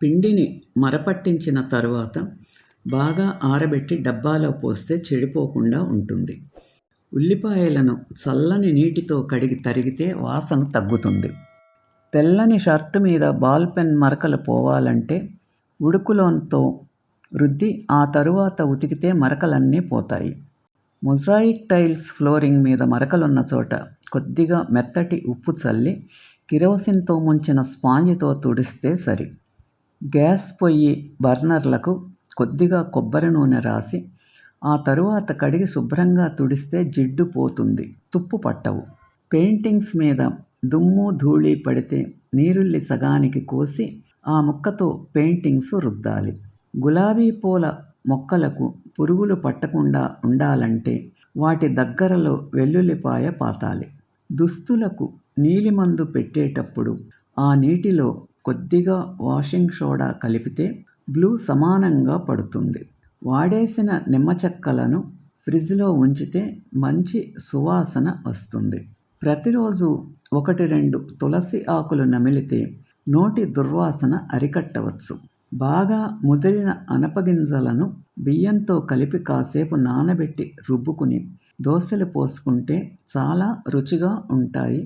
పిండిని మరపట్టించిన తరువాత బాగా ఆరబెట్టి డబ్బాలో పోస్తే చెడిపోకుండా ఉంటుంది. ఉల్లిపాయలను చల్లని నీటితో కడిగి తరిగితే వాసన తగ్గుతుంది. తెల్లని షర్టు మీద బాల్ పెన్ మరకలు పోవాలంటే ఉడుకులోన్తో రుద్ది ఆ తరువాత ఉతికితే మరకలన్నీ పోతాయి. మొజాయిక్ టైల్స్ ఫ్లోరింగ్ మీద మరకలున్న చోట కొద్దిగా మెత్తటి ఉప్పు చల్లి కిరోసిన్తో ముంచిన స్పాంజితో తుడిస్తే సరి. గ్యాస్ పొయ్యి బర్నర్లకు కొద్దిగా కొబ్బరి నూనె రాసి ఆ తరువాత కడిగి శుభ్రంగా తుడిస్తే జిడ్డు పోతుంది. తుప్పు పట్టవు. పెయింటింగ్స్ మీద దుమ్ము ధూళి పడితే నీరుల్లి సగానికి కోసి ఆ ముక్కతో పెయింటింగ్స్ రుద్దాలి. గులాబీ పూల మొక్కలకు పురుగులు పట్టకుండా ఉండాలంటే వాటి దగ్గరలో వెల్లుల్లిపాయ పాతాలి. దుస్తులకు నీలిమందు పెట్టేటప్పుడు ఆ నీటిలో కొద్దిగా వాషింగ్ సోడా కలిపితే బ్లూ సమానంగా పడుతుంది. వాడేసిన నిమ్మ చెక్కలను ఫ్రిడ్జ్లో ఉంచితే మంచి సువాసన వస్తుంది. ప్రతిరోజు ఒకటి రెండు తులసి ఆకులు నమిలితే నోటి దుర్వాసన అరికట్టవచ్చు. బాగా ముదిరిన అనపగింజలను బియ్యంతో కలిపి కాసేపు నానబెట్టి రుబ్బుకుని దోశలు పోసుకుంటే చాలా రుచిగా ఉంటాయి.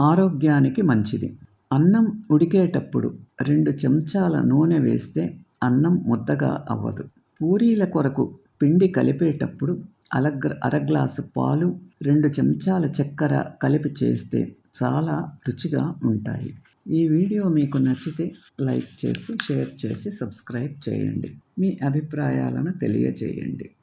ఆరోగ్యానికి మంచిది. అన్నం ఉడికేటప్పుడు రెండు చెంచాల నూనె వేస్తే అన్నం ముద్దగా అవ్వదు. పూరీల కొరకు పిండి కలిపేటప్పుడు అలగ్ర అర గ్లాసు పాలు రెండు చెంచాల చక్కెర కలిపి చేస్తే చాలా రుచిగా ఉంటాయి. ఈ వీడియో మీకు నచ్చితే లైక్ చేసి షేర్ చేసి సబ్స్క్రైబ్ చేయండి. మీ అభిప్రాయాలను తెలియజేయండి.